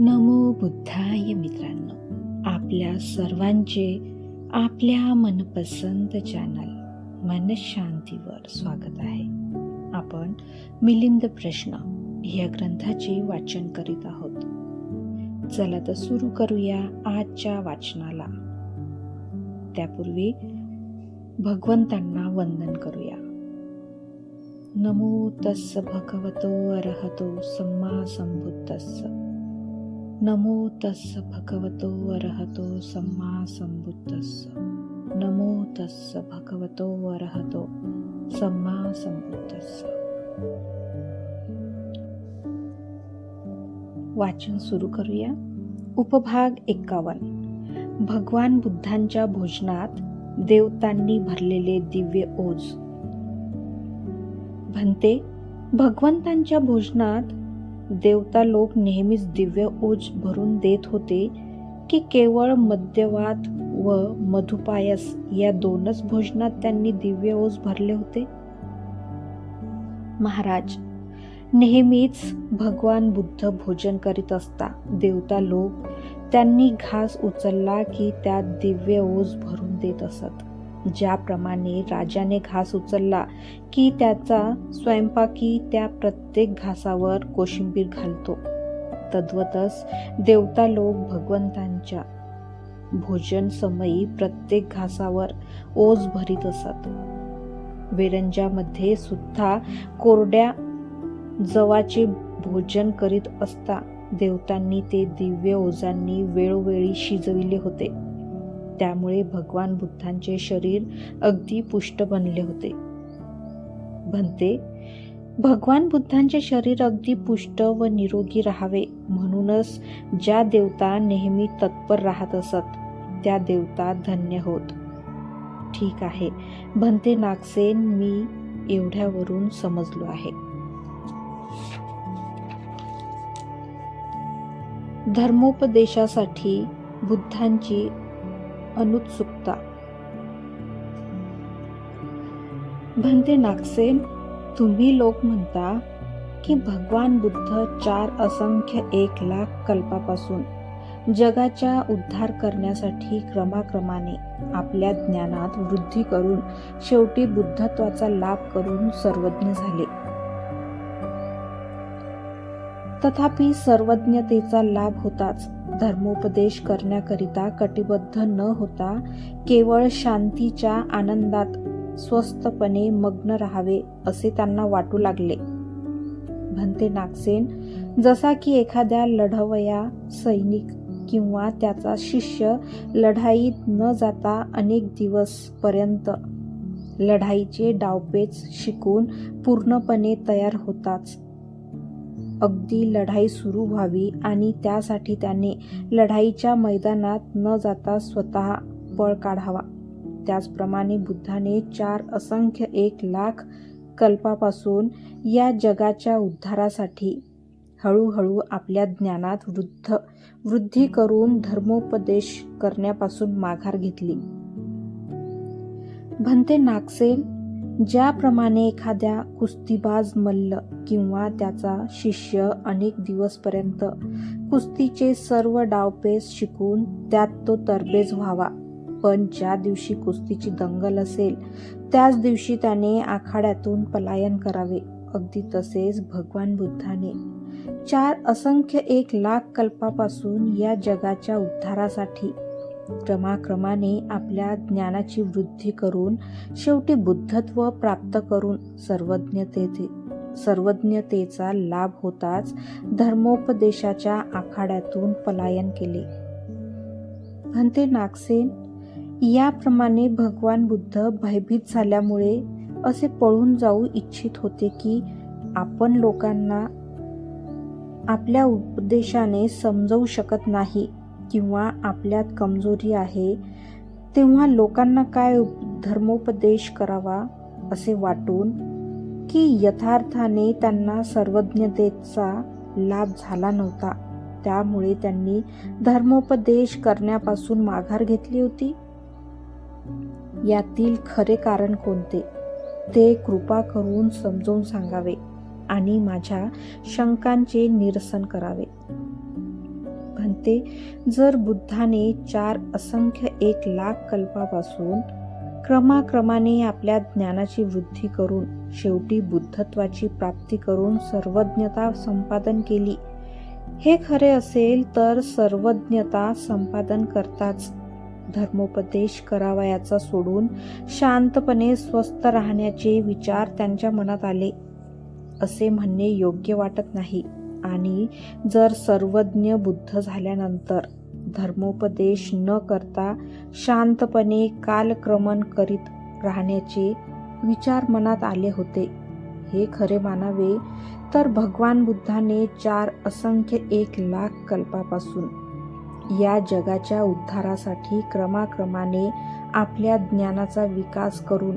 नमो बुद्धाय मित्रांनो. आपल्या सर्वांचे आपल्या मनपसंत चॅनल मनशांतीवर स्वागत आहे. आपण मिलिंद प्रश्न या ग्रंथाचे वाचन करीत आहोत. चला तर सुरू करूया आजच्या वाचनाला. त्यापूर्वी भगवंतांना वंदन करूया. नमो तस्स भगवतो अरहतो सम्मा संबुद्धस्स. नमो तस्स भगवतो अरहतो सम्मा संबुद्धस्स नमो तस्स भगवतो अरहतो सम्मा संबुद्धस्स वाचन सुरू करूया। उपभाग एक्कावन्न भगवान बुद्धांच्या भोजनात देवतांनी भरलेले दिव्य ओझ। म्हणते भगवंतांच्या भोजनात देवता लोक नेहमीच दिव्य ओझ भरून देत होते की केवळ मद्यवात व मधुपायस या दोनच भोजनात त्यांनी दिव्य ओझ भरले होते? महाराज नेहमीच भगवान बुद्ध भोजन करीत असता देवता लोक त्यांनी घास उचलला की त्यात दिव्य ओझ भरून देत असत. ज्याप्रमाणे राजाने घास उचलला की त्याचा स्वयंपाकी त्या प्रत्येक घासावर कोशिंबीर घालतो. तद्वतच देवता लोक भगवंतांच्या भोजन समयी प्रत्येक घासावर ओझ भरीत असत. वेरंजामध्ये सुद्धा कोरड्या जवाचे भोजन करीत असता देवतांनी ते दिव्य ओझांनी वेळोवेळी शिजविले होते. त्यामुळे भगवान बुद्धांचे शरीर अगदी पुष्ट बनले होते. म्हणते भगवान बुद्धांचे शरीर अगदी पुष्ट व निरोगी राहावे म्हणूनच ज्या देवता नेहमी तत्पर राहत असत त्या देवता धन्य होत. ठीक आहे. भंते नागसेन मी एवढ्यावरून समजलो आहे. धर्मोपदेशासाठी बुद्धांची अनुत्सुकता. भंते नागसेन तुम्ही लोक म्हणता की भगवान बुद्ध चार असंख्य एक लाख कल्पापासून जगाचा उद्धार करण्यासाठी क्रमाक्रमाने आपल्या ज्ञानात वृद्धी करून शेवटी बुद्धत्वाचा लाभ करून सर्वज्ञ झाले. तथापि सर्वज्ञतेचा लाभ होताच धर्मोपदेश करण्याकरिता कटिबद्ध न होता केवळ शांतीच्या आनंदात स्वस्थपणे मग्न राहावे असे त्यांना वाटू लागले. भन्ते नागसेन जसा की एखाद्या लढवया सैनिक किंवा त्याचा शिष्य लढाईत न जाता अनेक दिवस पर्यंत लढाईचे डावपेच शिकून पूर्णपणे तयार होताच. अगदी लढाई सुरू व्हावी आणि त्यासाठी त्याने लढाईच्या मैदानात न जाता स्वतः पळ काढावा. त्याचप्रमाणे बुद्धाने चार असंख्य एक लाख कल्पापासून या जगाच्या उद्धारासाठी हळूहळू आपल्या ज्ञानात वृद्ध वृद्धी करून धर्मोपदेश करण्यापासून माघार घेतली. भंते नागसेन ज्याप्रमाणे एखाद्या कुस्तीबाज मल्ल किंवा त्याचा शिष्य अनेक दिवसपर्यंत कुस्तीचे सर्व डावपेच शिकून त्यात तो तरबेज व्हावा. पण ज्या दिवशी कुस्तीची दंगल असेल त्याच दिवशी त्याने आखाड्यातून पलायन करावे. अगदी तसेच भगवान बुद्धाने. चार असंख्य एक लाख कल्पापासून या जगाच्या उद्धारासाठी क्रमाक्रमाने आपल्या ज्ञानाची वृद्धी करून शेवटी बुद्धत्व प्राप्त करून सर्वज्ञतेचे सर्वज्ञतेचा लाभ होताच धर्मोपदेशाच्या आखाड्यातून पलायन केले. म्हणते नागसेन याप्रमाणे भगवान बुद्ध भयभीत झाल्यामुळे असे पळून जाऊ इच्छित होते की आपण लोकांना आपल्या उपदेशाने समजवू शकत नाही. किंवा आपल्यात कमजोरी आहे तेव्हा लोकांना काय धर्मोपदेश करावा असे वाटून की यथार्थाने त्यांना सर्वज्ञतेचा लाभ झाला नव्हता. त्यामुळे त्यांनी धर्मोपदेश करण्यापासून माघार घेतली होती. यातील खरे कारण कोणते? ते कृपा करून समजून सांगावे आणि माझ्या शंकांचे निरसन करावे. म्हणते जर बुद्धाने चार असंख्य एक लाख कल्पापासून क्रमाक्रमाने आपल्या ज्ञानाची वृद्धी करून शेवटी बुद्धत्वाची प्राप्ती करून सर्वज्ञता संपादन केली. हे खरे असेल तर सर्वज्ञता संपादन करताच धर्मोपदेश करावयाचा सोडून शांतपणे स्वस्थ राहण्याचे विचार त्यांच्या मनात आले. असे म्हणणे योग्य वाटत नाही. आणि जर सर्वज्ञ बुद्ध झाल्यानंतर धर्मोपदेश न करता शांतपणे कालक्रमण करीत राहण्याचे विचार मनात आले होते. हे खरे मानावे तर भगवान बुद्धाने चार असंख्य एक लाख कल्पापासून या जगाच्या उद्धारासाठी क्रमाक्रमाने आपल्या ज्ञानाचा विकास करून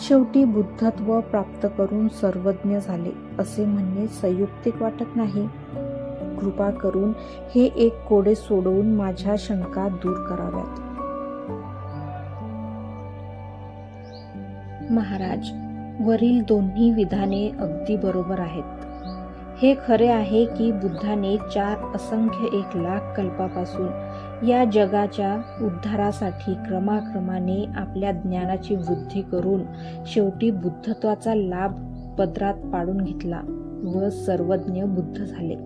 शेवटी बुद्धत्व प्राप्त करून सर्वज्ञ झाले असे म्हणणे संयुक्तिक वाटत नाही. कृपा करून हे एक कोडे सोडवून माझ्या शंका दूर कराव्यात. महाराज वरील दोन्ही विधाने अगदी बरोबर आहेत. हे खरे आहे की बुद्धाने चार असंख्य एक लाख कल्पापासून या जगाच्या उद्धारासाठी क्रमाक्रमाने आपल्या ज्ञानाची वृद्धी करून शेवटी बुद्धत्वाचा लाभ पदरात पाडून घेतला व सर्वज्ञ बुद्ध झाले.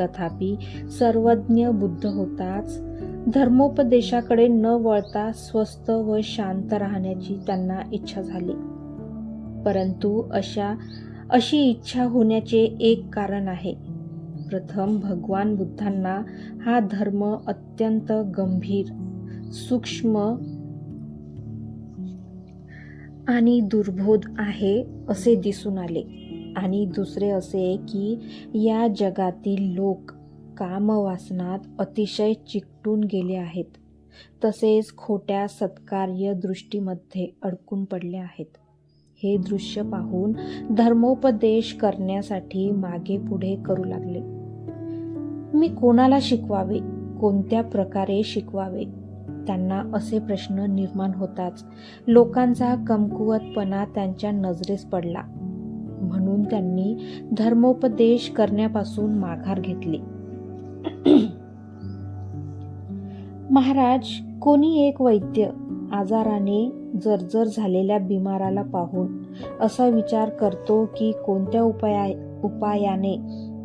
तथापि सर्वज्ञ बुद्ध होताच धर्मोपदेशाकडे न वळता स्वस्थ व शांत राहण्याची त्यांना इच्छा झाली. परंतु अशा अशी इच्छा होण्याचे एक कारण आहे. प्रथम भगवान बुद्धांना हा धर्म अत्यंत गंभीर सूक्ष्म आणि दुर्बोध आहे असे दिसून आले. आणि दुसरे असे की या जगातील लोक कामवासनात अतिशय चिकटून गेले आहेत. तसेच खोट्या सत्कार्य दृष्टीमध्ये अडकून पडले आहेत. हे दृश्य पाहून धर्मोपदेश करण्यासाठी मागे पुढे करू लागले. मी कोणाला शिकवावे? कोणत्या प्रकारे शिकवावे? त्यांना असे प्रश्न निर्माण होताच. लोकांचा कमकुवतपणा त्यांच्या नजरेस पडला. म्हणून त्यांनी धर्मोपदेश करण्यापासून माघार घेतली. महाराज कोणी एक वैद्य आजाराने जर्जर झालेल्या बिमाराला पाहून असा विचार करतो की कोणत्या उपाया उपायाने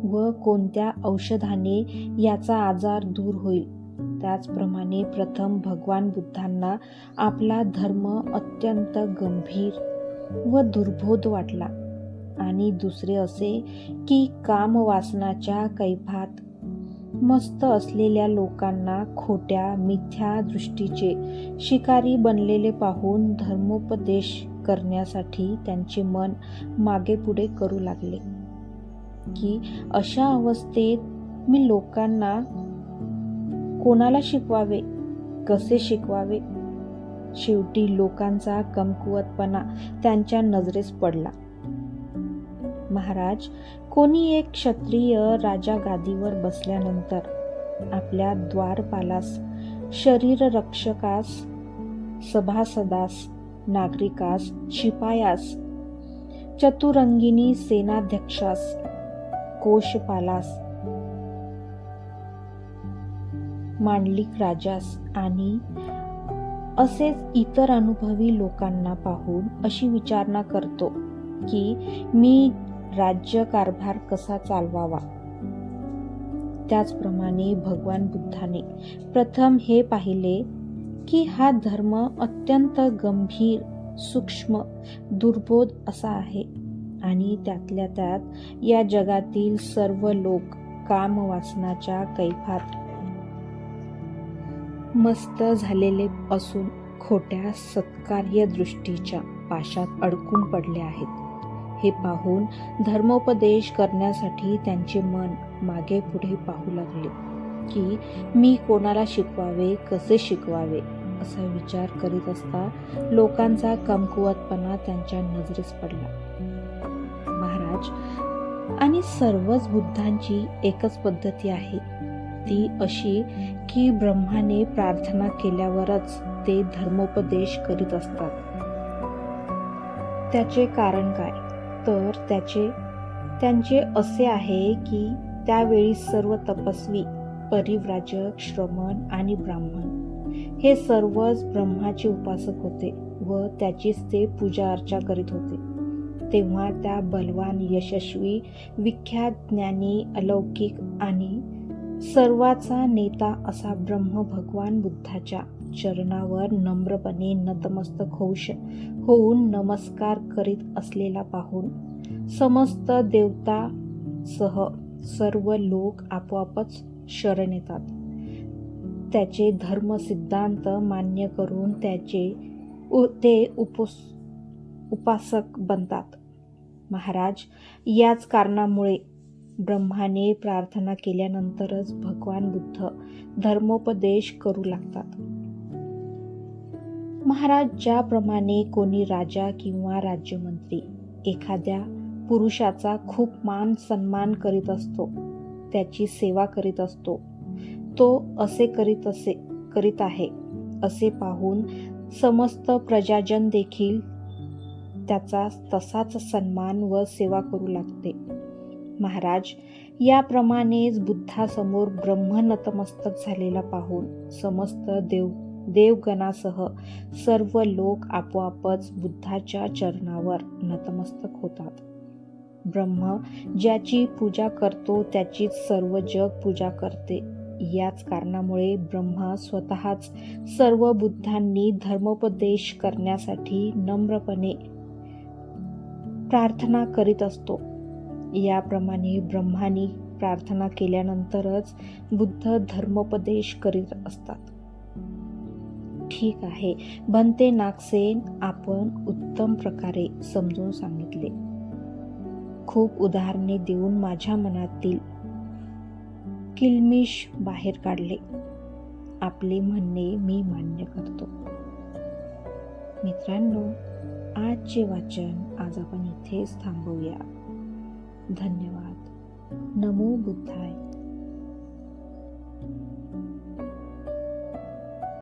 व कोणत्या औषधाने याचा आजार दूर होईल. त्याचप्रमाणे प्रथम भगवान बुद्धांना आपला धर्म अत्यंत गंभीर व दुर्बोध वाटला. आणि दुसरे असे की कामवासनाच्या कैफात मस्त असलेल्या लोकांना खोट्या मिथ्या दृष्टीचे शिकारी बनलेले पाहून धर्मोपदेश करण्यासाठी त्यांचे मन मागे पुढे करू लागले. की अशा अवस्थेत मी लोकांना कोणाला शिकवावे? कसे शिकवावे? शेवटी लोकांचा कमकुवतपणा त्यांच्या नजरेस पडला. महाराज कोणी एक क्षत्रिय राजा गादीवर बसल्यानंतर आपल्या द्वारपालास शरीर रक्षकास सभासदास नागरिकास शिपायास चतुरंगिनी सेनाध्यक्षास कोशपालास मांडलिक राजास आणि असेच इतर अनुभवी लोकांना पाहून अशी विचारणा करतो की मी राज्य कारभार कसा चालवावा? त्याचप्रमाणे भगवान बुद्धाने प्रथम हे पाहिले की हा धर्म अत्यंत गंभीर सूक्ष्म दुर्बोध असा आहे आणि त्यातल्या त्यात या जगातील सर्व लोक कामवासनाच्या कैफात मस्त झालेले असून खोट्या सत्कार्य दृष्टीच्या पाशात अडकून पडले आहेत. हे पाहून धर्मोपदेश करण्यासाठी त्यांचे मन मागे पुढे पाहू लागले की मी कोणाला शिकवावे कसे शिकवावे? असा विचार करीत असता लोकांचा कमकुवतपणा त्यांच्या नजरेस पडला. महाराज आणि सर्वच बुद्धांची एकच पद्धती आहे. ती अशी की ब्रह्माने प्रार्थना केल्यावरच ते धर्मोपदेश करीत असतात. त्याचे कारण काय? तर त्याचे त्यांचे असे आहे की त्यावेळी सर्व तपस्वी परिव्राजक श्रमण आणि ब्राह्मण. हे सर्वच ब्रह्माचे उपासक होते व त्याचीच ते पूजा अर्चा करीत होते. तेव्हा त्या बलवान यशस्वी विख्यात ज्ञानी अलौकिक आणि सर्वाचा नेता असा ब्रह्म भगवान बुद्धाच्या चरणावर नम्रपणे नतमस्तक होऊ श होऊन नमस्कार करीत असलेला पाहून समस्त देवता सह सर्व लोक आपोआपच शरण येतात. त्याचे धर्म सिद्धांत मान्य करून त्याचे उ- ते उपोस उपासक बनतात. महाराज याच कारणामुळे ब्रह्माने प्रार्थना केल्यानंतरच भगवान बुद्ध धर्मोपदेश करू लागतात. महाराज ज्याप्रमाणे कोणी राजा किंवा राज्यमंत्री एखाद्या पुरुषाचा खूप मान सन्मान करीत असतो त्याची सेवा करीत असतो तो असे करीत असे करीत आहे असे पाहून समस्त प्रजाजन देखील त्याचा तसाच सन्मान व सेवा करू लागते. महाराज याप्रमाणेच बुद्धासमोर ब्रह्म नतमस्तक झालेला पाहून समस्त देव देवगणासह सर्व लोक आपोआपच बुद्धाच्या चरणावर नतमस्तक होतात. ब्रह्म ज्याची पूजा करतो त्याचीच सर्व जग पूजा करते. याच कारणामुळे ब्रह्मा स्वतःच सर्व बुद्धांनी धर्मोपदेश करण्यासाठी नम्रपणे प्रार्थना करीत असतो. याप्रमाणे ब्रह्मानी प्रार्थना केल्यानंतरच बुद्ध धर्मोपदेश करीत असतात. ठीक आहे. बनते नागसेन आपण उत्तम प्रकारे समजून सांगितले. खूप उदाहरणे देऊन माझ्या मनातील किलमिश बाहेर काढले. आपले म्हणणे मी मान्य करतो. मित्रांनो आजचे वाचन आज आपण इथेच थांबवूया. धन्यवाद. नमो बुद्धाय.